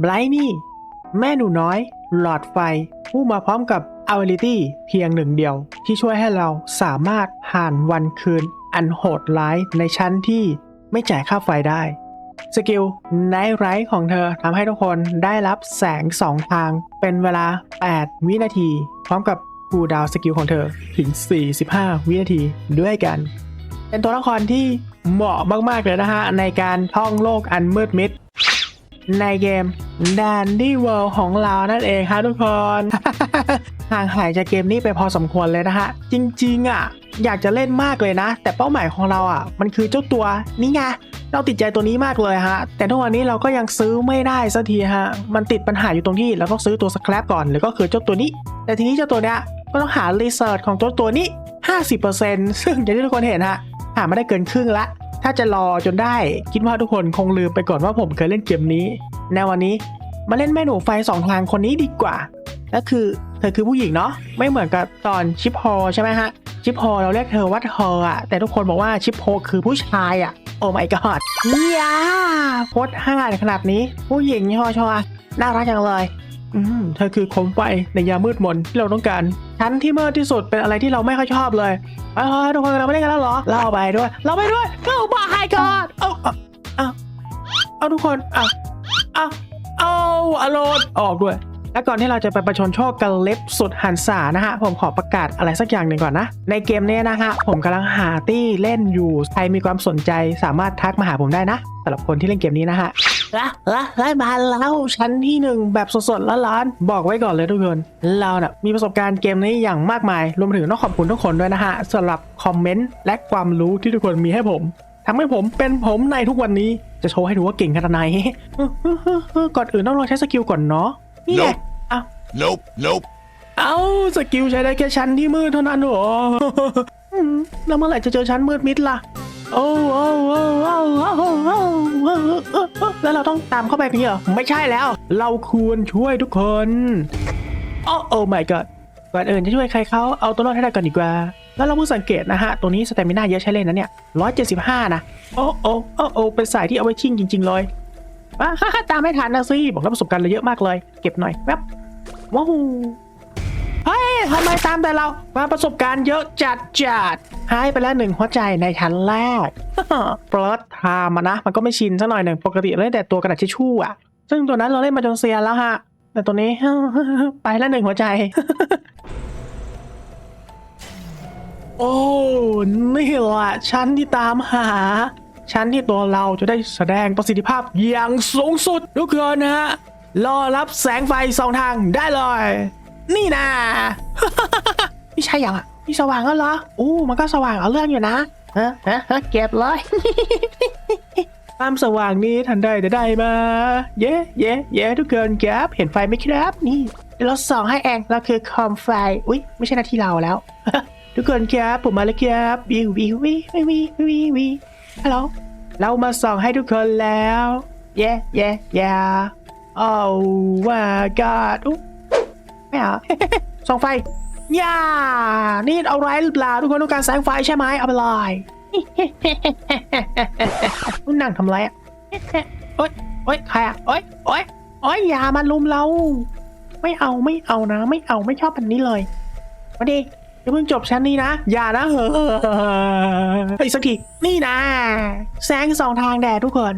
ไบรท์นี่ แม่หนูน้อย หลอดไฟ ผู้มาพร้อมกับ ability เพียงหนึ่งเดียว ที่ช่วยให้เราสามารถผ่านวันคืน อันโหดร้ายในชั้นที่ไม่จ่ายค่าไฟได้ สกิล Night Ride ของเธอทำให้ทุกคนได้รับแสงสองทาง เป็นเวลา 8 วินาที พร้อมกับคูดาวสกิลของเธอถึง 45 วินาทีด้วยกัน เป็นตัวละครที่เหมาะมาก ๆ เลยนะฮะ ในการท่องโลกอันมืดมิด ในเกม Dandy World ของเรานั่นเองฮะทุกคน ห่างหายจากเกมนี้ไปพอสมควรเลยนะฮะ จริง ๆ อะ อยากจะเล่นมากเลยนะ แต่เป้าหมายของเราอะ มันคือเจ้าตัวนี่ไงเราติดใจตัวนี้มากเลยฮะ แต่ทุกวันนี้เราก็ยังซื้อไม่ได้สักทีฮะ มันติดปัญหาอยู่ตรงที่เราต้องซื้อตัวสครับก่อนหรือก็คือเจ้าตัวนี้ แต่ทีนี้เจ้าตัวเนี้ยก็ต้องหารีเสิร์ชของตัวตัวนี้ 50%ซึ่งอย่างที่ทุกคนเห็นฮะ หาไม่ได้เกินครึ่งละ ถ้าจะรอจนได้คิดว่าทุกคนคงลืมไปก่อนว่าผมเคยเล่นเกมนี้ในวันนี้มาเล่นแม่หนูไฟสองทางคนนี้ดีกว่าก็คือเธอคือผู้หญิงเนาะไม่เหมือนกับตอนชิปฮอใช่ไหมฮะชิปฮอเราเรียกเธอว่าเธออะแต่ทุกคนบอกว่าชิปโฮคือผู้ชายอะโอ้ my god ยาโคตรห่าขนาดนี้ ผู้หญิงชอชอน่ารักจังเลย อืมเธอคือโคมไฟในยามมืดมนที่เราต้องการชั้นที่มืดที่สุดเป็นอะไรที่เราไม่ค่อยชอบเลยเฮ้ยๆทุกคนเราไม่ได้กันแล้วเหรอเราไปด้วยเราไปด้วยเข้ามาให้กอนเอาเอาเอาทุกคนเอาเอาเอาอารมณ์ออกด้วย และก่อนที่เราจะไปประชนโชคกันเล็บสุดหันษานะฮะ ผมขอประกาศอะไรสักอย่างหนึ่งก่อนนะ ในเกมนี้นะฮะ ผมกำลังหาตี้เล่นอยู่ ใครมีความสนใจสามารถทักมาหาผมได้นะสำหรับคนที่เล่นเกมนี้นะฮะ ละละละมาแล้วชั้นที่หนึ่งแบบสดๆแล้วร้อนๆบอกไว้ก่อนเลยทุกคนเราเนะ่ะมีประสบการณ์เกมนี้อย่างมากมาย รวมถึงต้องขอบคุณทุกคนด้วยนะฮะสำหรับคอมเมนต์และความรู้ที่ทุกคนมีให้ผมทำให้ผมเป็นผมในทุกวันนี้จะโชว์ให้ดูว่าเก่งขนาดไหนก่อนอื่นต้องลองใช้สกิลก่อนเนาะนี่ไง Nope อ้าว Nope, nope. เอ้าสกิลใช้ได้แค่ชั้นที่มืดเท่านั้นเหรออืมแล้วเมื่อไหร่จะเจอชั้นมืดมิดล่ะ โอ้โอ้โอโอโอโอแล้วเราต้องตามเข้าไปเพียเหรอ ไม่ใช่แล้ว เราควรช่วยทุกคนโอ้โอ้ my god ก่อนอื่นจะช่วยใครเขาเอาตัวรอดให้ได้ก่อนดีกว่า แล้วเราเพิ่งสังเกตนะฮะ ตัวนี้สเตมิน่าเยอะใช้เล่นนะเนี่ยร้อยเจ็ดสิบห้านะ โอ้โอ้โอ้โอเป็นสายที่เอาไว้ชิ่งจริง ๆ เลยว้าตามไม่ทันนะซี่บอกรับประสบการณ์เราเยอะมากเลย เก็บหน่อยแป๊บว้าว ทำไมตามแต่เรามาประสบการณ์เยอะจัดจัดหายไปแล้วหนึ่งหัวใจในชั้นแรกเปิดทามานะ มันก็ไม่ชินสักหน่อยหนึ่งปกติเล่นแต่ตัวกระดาษทิชชู่อะซึ่งตัวนั้นเราเล่นมาจนเซียนแล้วฮะ แต่ตัวนี้ ไปแล้วหนึ่งหัวใจ โอ้นี่แหละชั้นที่ตามหาชั้นที่ตัวเราจะได้แสดงประสิทธิภาพอย่างสูงสุดทุกคนนะฮะรอรับแสงไฟสองทางได้เลย นี่นะนี่ใช่ยังอะนี่สว่างแล้วเหรอโอ้มันก็สว่างเอาเรื่องอยู่นะฮะฮะฮะเก็บเลยความสว่างนี้ทันได้แต่ได้มา เย้เย้เย้ทุกคนครับ เห็นไฟไหมครับ นี่เราส่องให้เองเราคือคอมไฟ อุ๊ยไม่ใช่หน้าที่เราแล้ว ทุกคนครับผมมาแล้วครับวิววิววิววิววิววิวฮัลโหลเรามาส่องให้ทุกคนแล้ว เย้เย้เย้โอ้ว่ากาดอุ๊ย ไม่เอาส่องไฟย่า นี่เอาไรหรือเปล่าทุกคนต้องการแสงไฟใช่ไหมเอาไปเลยนุ่นนั่งทำไรอะโอ๊ยโอ๊ยใครอะโอ๊ยโอ๊ยโอ๊ยอย่ามาลุมเรา ไม่เอาไม่เอานะ ไม่เอาไม่ชอบแบบนี้เลยมาดิอย่าเพิ่งจบชั้นนี้นะ อย่านะเฮ้ออีกสักที นี่นะ แสงสองทางแดดทุกคน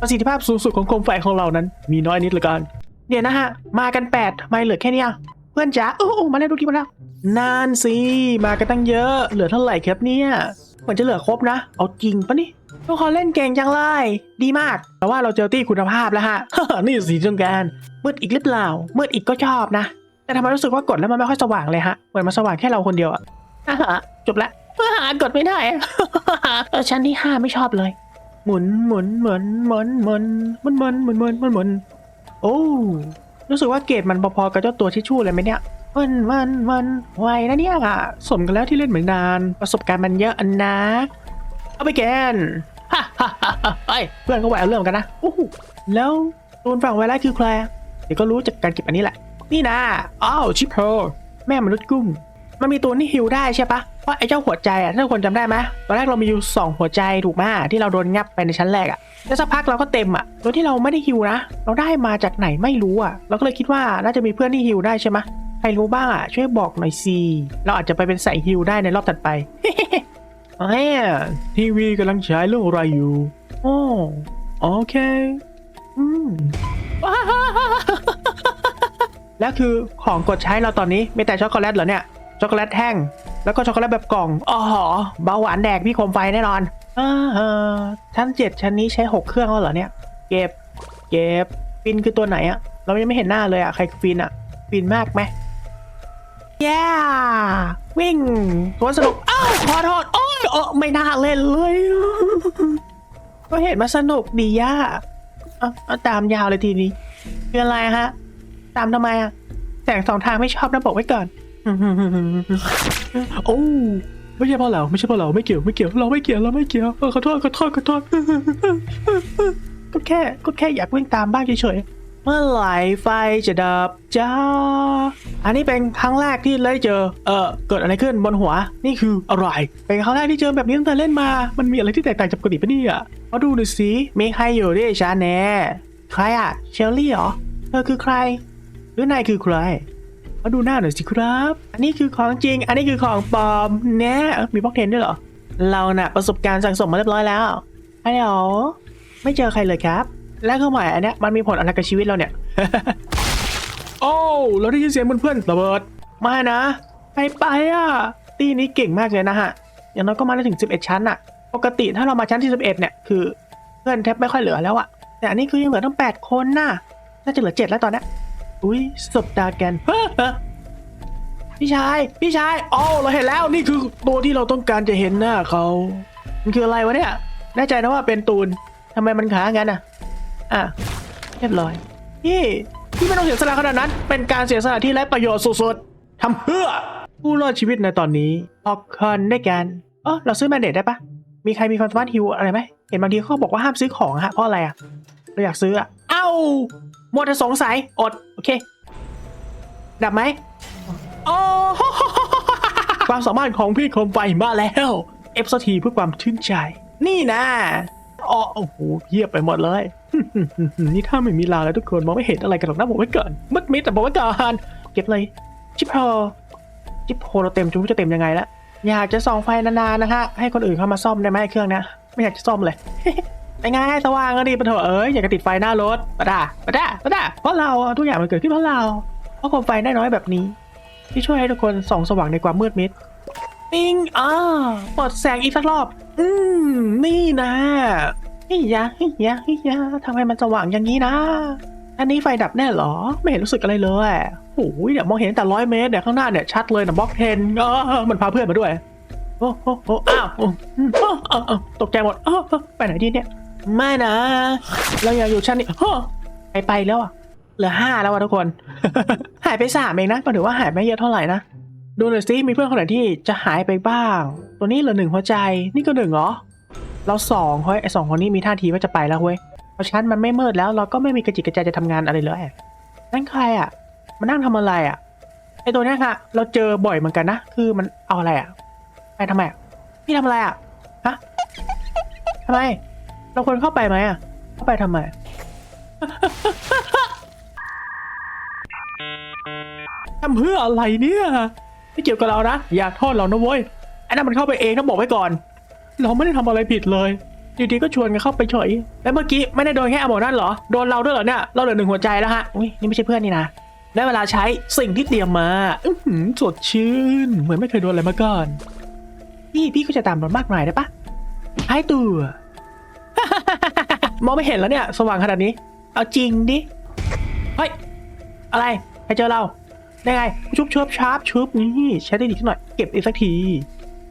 ประสิทธิภาพสูงสุดของโคมไฟของเรานั้น มีน้อยนิดเหลือเกิน เดี๋ยวนะฮะ มากันแปดทำไมเหลือแค่เนี้ยเพื่อนจ๋าโอ้โอ้มาแล้วดูทีมาแล้วนานสิมากันตั้งเยอะ เหลือเท่าไหร่ครับเนี่ยเหมือนจะเหลือครบนะ เอาจริงปะนี่ทุกคนเล่นเก่งจังเลย ดีมาก แต่ว่าเราเจอตี้คุณภาพแล้วฮะ นี่สีจงการมืดอีกหรือเปล่ามืดอีกก็ชอบนะ แต่ทำไมรู้สึกว่ากดแล้วมันไม่ค่อยสว่างเลยฮะ เหมือนมันสว่างแค่เราคนเดียวอะอะฮะจบละหากดไม่ได้อะเออชั้นที่ห้าไม่ชอบเลย หมุนหมุนหมุนหมุนหมุนหมุนหมุนหมุนหมุนหมุนหมุน โอ้รู้สึกว่าเกรดมันพอๆกับเจ้าตัวทิชชู่เลยไหมเนี่ยมันมันมันไวนะเนี่ยอะสมกันแล้วที่เล่นเหมือนนาน ประสบการณ์มันเยอะอันนะ เอาไปแกนฮ่าฮ่าฮ่าฮ่าเฮ้ยเพื่อนก็ไหวเอาเรื่องกันนะโอ้โหแล้วตูนฝั่งไวรัสคือใครอะเดี๋ยวก็รู้จากการเก็บอันนี้แหละ นี่นะอ้าวชิปโพแม่มนุษย์กุ้งมันมีตัวนี่ฮิวได้ใช่ปะ เพราะไอ้เจ้าหัวใจอะถ้าทุกคนจำได้ไหมตอนแรกเรามีอยู่สองหัวใจถูกไหมที่เราโดนงับไปในชั้นแรกอะแล้วสักพักเราก็เต็มอะโดยที่เราไม่ได้ฮิวนะ เราได้มาจากไหนไม่รู้อะ เราก็เลยคิดว่าน่าจะมีเพื่อนที่ฮิวได้ใช่ไหมใครรู้บ้างอะช่วยบอกหน่อยสิเราอาจจะไปเป็นสายฮิวได้ในรอบถัดไปเอ้ยทีวีกำลังฉายเรื่องอะไรอยู่โอ้โอเคอืมแล้วคือของกดใช้เราตอนนี้มีแต่ช็อกโกแลตเหรอเนี่ยช็อกโกแลตแห้ง แล้วก็ช็อกโกแลตแบบกล่องอ๋อเบาหวานแดกพี่โคมไฟแน่นอนเออเออชั้นเจ็ดชั้นนี้ใช้หกเครื่องแล้วเหรอเนี่ย เก็บ เก็บ ฟินคือตัวไหนอะเรายังไม่เห็นหน้าเลยอะใครคือฟินอะฟินมากไหมแย่วิ่งสวนสนุกอ้าวขอโทษโอ้ยเออไม่น่าเล่นเลย ก็เห็นมาสนุกดีย่าเอาเอาตามยาวเลยทีนี้คืออะไรฮะ ตามทำไมอะแสงสองทางไม่ชอบนะบอกไว้ก่อน โอ้ไม่ใช่เพราะเราไม่ใช่เพราะเราไม่เกี่ยวไม่เกี่ยวเราไม่เกี่ยวเราไม่เกี่ยวขอโทษขอโทษขอโทษก็แค่ก็แค่อยากวิ่งตามบ้างเฉยๆเมื่อไหร่ไฟจะดับจ้าอันนี้เป็นครั้งแรกที่ได้เจอเออเกิดอะไรขึ้นบนหัวนี่คืออะไรเป็นครั้งแรกที่เจอแบบนี้ตั้งแต่เล่นมา มันมีอะไรที่แตกต่างจากปกติปะเนี่ยมาดูหน่อยสิมีใครอยู่ดิชาแน่ใครอะเชลลี่เหรอเธอคือใคร หรือนายคือใคร มาดูหน้าหน่อยสิครับ อันนี้คือของจริง อันนี้คือของปลอมแน่มีบล็อกเทนด้วยเหรอ เราน่ะประสบการณ์สั่งสมมาเรียบร้อยแล้วฮัลโหลไม่เจอใครเลยครับ แล้วก็หมายอันเนี้ยมันมีผลอะไรกับชีวิตเราเนี่ย โอ้เราได้ยินเสียงเพื่อนๆระเบิดมานะไปไปอะตีนี้เก่งมากเลยนะฮะ อย่างน้อยก็มาได้ถึง 11 ชั้นอะปกติถ้าเรามาชั้นที่ 11 เนี่ย คือเพื่อนแทบไม่ค่อยเหลือแล้วอะแต่อันนี้คือยังเหลือตั้ง 8 คนน่ะ น่าจะเหลือ 7 แล้วตอนนี้ อุ้ยสบตากันเฮ้อพี่ชาย พี่ชายอ๋อเราเห็นแล้วนี่คือตัวที่เราต้องการจะเห็นหน้าเขามันคืออะไรวะเนี่ย แน่ใจนะว่าเป็นตูนทำไมมันขางั้นอะ อะ เรียบร้อย พี่พี่ไม่ต้องเสียสละขนาดนั้น เป็นการเสียสละที่ไร้ประโยชน์สุดๆทำเพื่อ ผู้รอดชีวิตในตอนนี้ออกคอนได้กันเออเราซื้อแมนเดตได้ปะมีใครมีความสามารถฮิวอะไรไหมเห็นบางทีเขาบอกว่าห้ามซื้อของอะฮะเพราะอะไรอะเราอยากซื้ออะเอ้า หมดแต่สงสัย อด โอเค ดับไหมโอ้ความสามารถของพี่คมไฟมาแล้ว เอฟทีเพื่อความชื่นใจ นี่นะอ๋อโอ้โหเยียบไปหมดเลย นี่ถ้าไม่มีลาแล้วทุกคนมองไม่เห็นอะไรกันหรอกนะบอกไว้ก่อนมืดมิดแต่บอกไว้ก่อนเก็บเลยชิปโพชิปโพเราเต็มจนไม่รู้จะเต็มยังไงละอยากจะส่องไฟนานๆนะคะให้คนอื่นเข้ามาซ่อมได้ไหมเครื่องเนี้ยไม่อยากจะซ่อมเลย เป็นไงสว่างก็ดีปะเถอะเอ้ยอยากจะติดไฟหน้ารถปะด่าปะด่าปะด่าเพราะเราอะทุกอย่างมันเกิดขึ้นเพราะเรา เพราะโคมไฟได้น้อยแบบนี้ ที่ช่วยให้ทุกคนส่องสว่างในความมืดมิดปิ้งอ่าเปิดแสงอีกสักรอบ อืมนี่นะเฮียเฮียเฮียทำไมมันสว่างอย่างนี้นะ อันนี้ไฟดับแน่หรอ ไม่เห็นรู้สึกอะไรเลยโอ้ยเดี๋ยวมองเห็นแต่ร้อยเมตรเดี๋ยวข้างหน้าเนี่ยชัดเลยนะบล็อกเทนเออมันพาเพื่อนมาด้วย โอ้โหโอ้อ้าวโอ้อืมอ้าวอ้าวอ้าวตกใจหมดไปไหนดีเนี่ย ไม่นะ เราอยากอยู่ชั้นนี้โอ้ไปไปแล้วอะ เหลือห้าแล้วอะทุกคน หายไปสามเองนะก็ถือว่าหายไม่เยอะเท่าไหร่นะ ดูหน่อยสิมีเพื่อนคนไหนที่จะหายไปบ้าง ตัวนี้เหลือหนึ่งหัวใจ นี่ก็หนึ่งเหรอ เราสองเฮ้ยไอสองคนนี้มีท่าทีว่าจะไปแล้วเว้ย เพราะฉะนั้นมันไม่มืดแล้ว เราก็ไม่มีกระจิกกระใจจะทำงานอะไรเลยนั่นใครอะ มานั่งทำอะไรอะ ไอตัวนี้ค่ะ เราเจอบ่อยเหมือนกันนะ คือมันเอาอะไรอะ ไปทำไมอะ พี่ทำอะไรอะ ฮะทำไม เราควรเข้าไปไหมอะ เข้าไปทำไม ทำเพื่ออะไรเนี่ยไม่เกี่ยวกับเรานะ อยากโทษเรานะเว้ยไอ้นั่นมันเข้าไปเองต้องบอกไว้ก่อน เราไม่ได้ทำอะไรผิดเลยอยู่ดีก็ชวนกันเข้าไปเฉยแล้วเมื่อกี้ไม่ได้โดนแค่อโมนั่นเหรอ โดนเราด้วยเหรอเนี่ย เราเหลือหนึ่งหัวใจแล้วฮะ อุ้ยนี่ไม่ใช่เพื่อนนี่นะ ได้เวลาใช้สิ่งที่เตรียมมา อื้อหือสดชื่น เหมือนไม่เคยโดนอะไรมาก่อน พี่พี่ก็จะตามเรามากมายได้ปะให้ตัว มองไม่เห็นแล้วเนี่ย สว่างขนาดนี้ เอาจริงดิ เฮ้ย อะไรใครเจอเรา ได้ไง ชุบชิบชาร์ปชุบนี่ใช้ได้ดีขึ้นหน่อย เก็บอีกสักที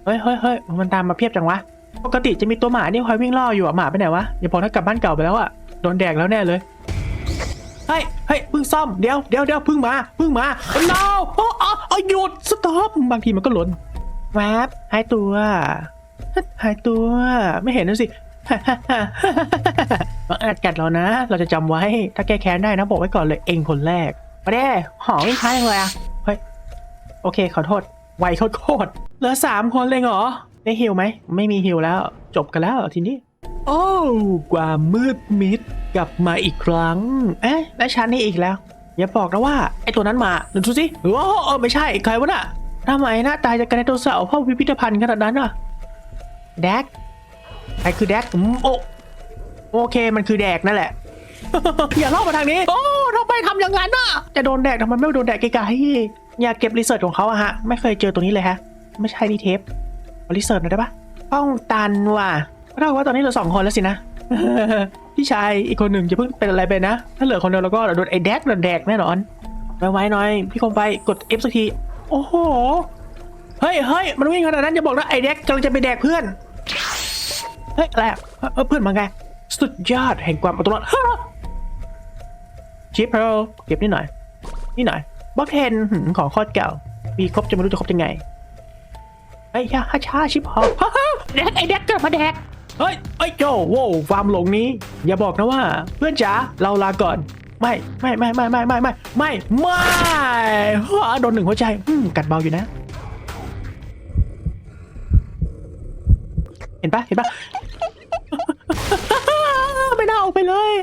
เฮ้ยเฮ้ยเฮ้ยมันตามมาเพียบจังวะ ปกติจะมีตัวหมาที่คอยวิ่งล่ออยู่อะหมาไปไหนวะ อย่าพอถ้ากลับบ้านเก่าไปแล้วอะโดนแดกแล้วแน่เลย เฮ้ย เฮ้ยพิ่งซ่อม เดี๋ยวเดี๋ยวเดี๋ยวพิ่งมาพิ่งมา no อ๋ออ๋ออ๋อหยุด สต็อป บางทีมันก็หล่นแวบหายตัวหายตัว ไม่เห็นนะสิ มาอาจกัดเรานะ เราจะจำไว้ ถ้าแก้แค้นได้นะบอกไว้ก่อนเลยเองคนแรกมาเด้หอมไม่ค้ายังเลยอะเฮ้ย โอเค ขอโทษ ไวโคตรเหลือสามคนเลยเหรอ ได้ฮิวไหม ไม่มีฮิวแล้ว จบกันแล้วทีนี้ โอ้ความมืดมิดกลับมาอีกครั้ง เอ๊ะ และฉันนี่อีกแล้ว อย่าบอกนะว่า ไอ้ตัวนั้นมาดูสิโอ้เอไม่ใช่ ใครวะน่ะทำไมหน้าตายจากกันไดโนเสาร์เข้าพิพิธภัณฑ์ขนาดนั้นอะแดก ใครคือแดกอืมโอโอเคมันคือแดกนั่นแหละ อย่าล่อมาทางนี้ โอ้ทำไมทำอย่างนั้นอะ จะโดนแดกทำไมไม่โดนแดกไกลๆอยากเก็บรีเสิร์ชของเขาอะฮะ ไม่เคยเจอตัวนี้เลยฮะ ไม่ใช่นี่เทปเอารีเสิร์ชหน่อยได้ปะป้องตันว่ะเท่ากับว่าตอนนี้เหลือสองคนแล้วสินะพี่ชายอีกคนหนึ่งจะเพิ่งเป็นอะไรไปนะ ถ้าเหลือคนเดียวแล้วก็โดนไอ้แดกโดนแดกแน่นอนไว้ไว้หน่อย พี่คมไฟกด F สักที โอ้โห เฮ้ยเฮ้ยมันวิ่งขนาดนั้นอย่าบอกนะไอ้แดกกำลังจะไปแดกเพื่อนเฮ้ยอะไรอะเอ้ยเพื่อนมาไง สุดยอดแห่งความเอาตัวรอดชิปเพลเก็บนิดหน่อย นี่หน่อยบล็อกเทนหืมของโคตรเก่า มีครบจะไม่รู้จะครบยังไงเฮ้ยช้าช้าชิปพอฮ่าฮ่าแดกไอ้แดกเกลับมาแดก เฮ้ยเฮ้ยโจโว้วความหลงนี้ อย่าบอกนะว่า เพื่อนจ๋าเราลาก่อน ไม่ไม่ไม่ไม่ไม่ไม่ไม่ไม่ไม่ฮ่าโดนหนึ่งหัวใจอืมกัดเบาอยู่นะ เห็นปะเห็นปะ ไม่น่าออกไปเลย